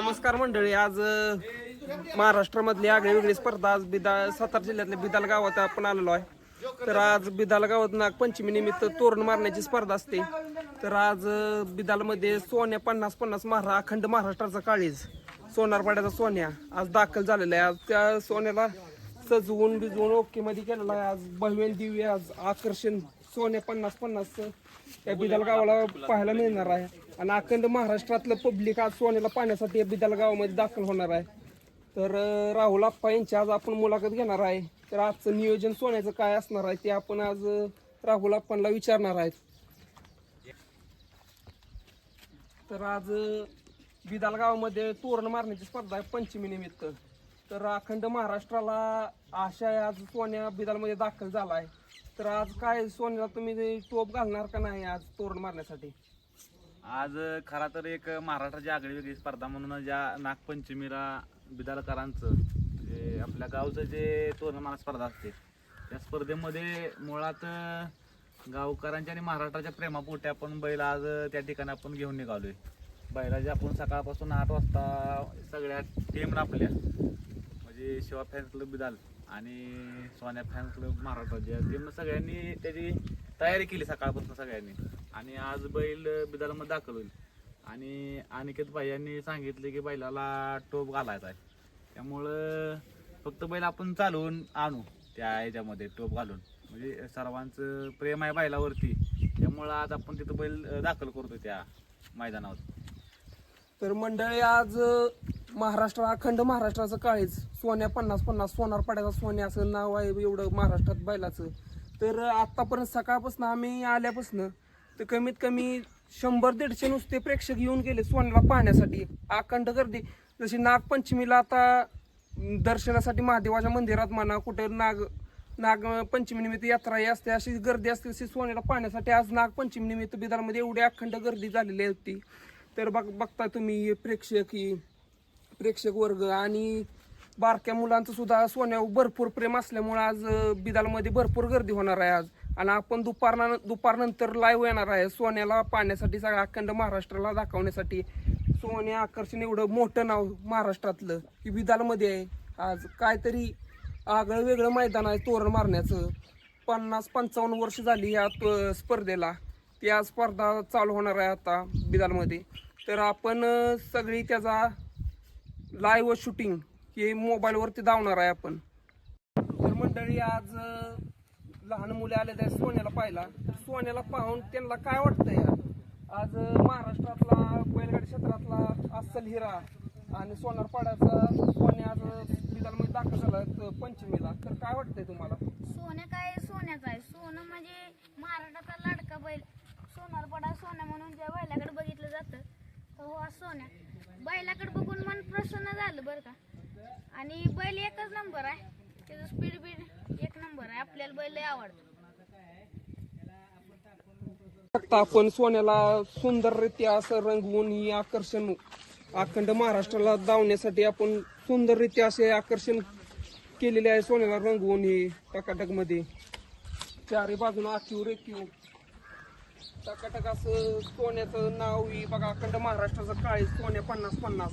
नमस्कार मंडळी आज अ, महाराष्ट्रामधली आगळी वेगळी स्पर्धा आज बिदा सातारा जिल्ह्यातल्या बिदाल गावात आपण आलेलो आहे. तर आज बिदाल गावात नागपंचमी निमित्त तोरण मारण्याची स्पर्धा असते. तर आज अ, बिदालमध्ये सोन्या पन्नास पन्नास महारा अखंड महाराष्ट्राचा काळीज. सोनारपाड्याचा सोन्या आज दाखल झालेला आहे. आज त्या सोन्याला सजवून बिजवून ओके मध्ये केलेला आहे. आज भव्य दिव्य आज आकर्षण सोन्या पन्नास पन्नास या बिदाल गावाला पाहायला मिळणार आहे. आणि अखंड महाराष्ट्रातलं पब्लिक आज सोन्याला पाहण्यासाठी या बिदाल गावामध्ये दाखल होणार आहे. तर राहुल आप्पा यांची आज आपण मुलाखत घेणार आहे. तर आजचं नियोजन सोन्याचं काय असणार आहे ते आपण आज राहुल आप्पांना विचारणार आहेत. तर आज बिदाल गावामध्ये तोरण मारण्याची स्पर्धा आहे पंचमी निमित्त तर अखंड महाराष्ट्राला आशा आहे आज सोन्या बिदालमध्ये दाखल झाला आहे तर आज काय सोन्याला तुम्ही टोप घालणार का नाही आज तोरण मारण्यासाठी? आज खरा तर एक महाराष्ट्राची आगळी वेगळी स्पर्धा म्हणून ज्या नागपंचमीला बिदालकरांचं जे आपल्या गावचं जे तोरणमाला स्पर्धा असते त्या स्पर्धेमध्ये मुळात गावकरांच्या आणि महाराष्ट्राच्या प्रेमापोटी आपण बैल आज त्या ठिकाणी आपण घेऊन निघालोय. बैलाचे आपण सकाळपासून आठ वाजता सगळ्या टीम आपल्या शिवा फॅन क्लब बिदाल आणि सोन्या फॅन क्लब महाराष्ट्राच्या मग सगळ्यांनी त्याची तयारी केली सकाळपासून सगळ्यांनी. आणि आज बैल बिदालमध्ये दाखल होईल. आणि अनिकेत भाई यांनी सांगितले की बैलाला टोप घालायचा आहे. त्यामुळं फक्त बैल आपण चालवून आणू त्या ह्याच्यामध्ये टोप घालून. म्हणजे सर्वांचं प्रेम आहे बैलावरती. त्यामुळं आज आपण तिथं बैल दाखल करतो त्या मैदानावर. तर मंडळी आज महाराष्ट्र अखंड महाराष्ट्राचं काळेच सोन्या पन्नास पन्नास सोनार पाड्याचा सोन्या असं नाव आहे एवढं महाराष्ट्रात बैलाचं. तर आत्तापर्यंत सकाळपासून आम्ही आल्यापासून तर कमीत कमी शंभर दीडशे नुसते प्रेक्षक येऊन गेले सोन्याला पाहण्यासाठी. अखंड गर्दी. जशी नागपंचमीला आता दर्शनासाठी महादेवाच्या मंदिरात म्हणा कुठं नाग नाग यात्राही असते अशी गर्दी असते अशी सोन्याला पाहण्यासाठी आज नागपंचमीनिमित्त बिदारमध्ये एवढी अखंड गर्दी झालेली होती. तर बघ बघता तुम्ही प्रेक्षक ही प्रेक्षक वर्ग आणि बारक्या मुलांचं सुद्धा सोन्यावर भरपूर प्रेम असल्यामुळे आज बिदालमध्ये भरपूर गर्दी होणार आहे आज. आणि आपण दुपारना दुपारनंतर लाईव्ह येणार आहे. सोन्याला पाहण्यासाठी सगळ्या अखंड महाराष्ट्राला दाखवण्यासाठी. सोन्या आकर्षण एवढं मोठं नाव महाराष्ट्रातलं की बिदालमध्ये आहे. आज काहीतरी आगळं वेगळं मैदान आहे तोरण मारण्याचं. पन्नास पंचावन्न वर्ष झाली या स्पर्धेला. ती आज स्पर्धा चालू होणार आहे आता बिदालमध्ये. तर आपण सगळी त्याचा लाईव्ह शूटिंग हे मोबाईलवरती धावणार आहे आपण. तर मंडळी आज लहान मुले आले त्या सोन्याला पाहिला सोन्याला पाहून त्यांना काय वाटतंय? आज महाराष्ट्रातला बैलगाडी क्षेत्रातला अस्सल हिरा आणि सोनारपाड्याचा सोन्या आज निदानमध्ये दाखल झाला पंचमीला. तर काय वाटतंय तुम्हाला? सोन्या काय सोन्याचं आहे? सोनं म्हणजे महाराष्ट्राचा लाडका बैल. सोनारपडा सोन्या म्हणून ज्या बैलाकडे बघितलं जातं हो सोन्या. बैलाकडे बघून झालं बरं का. आणि बैल एकच नंबर आहे. त्याचं स्पीड बीड एक नंबर आहे. आपल्याला बैल लय बघता आपण सोन्याला सुंदररित्या असं रंगवून ही आकर्षण अखंड महाराष्ट्राला धावण्यासाठी आपण सुंदररित्या असे आकर्षण केलेले आहे सोन्याला रंगवून ही टकाटकमध्ये चारी बाजून आखीव रेखीव टकाटक असं सोन्याचं नाव ही बघा अखंड महाराष्ट्राचं काळे सोन्या पन्नास पन्नास.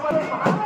Vamos a ver.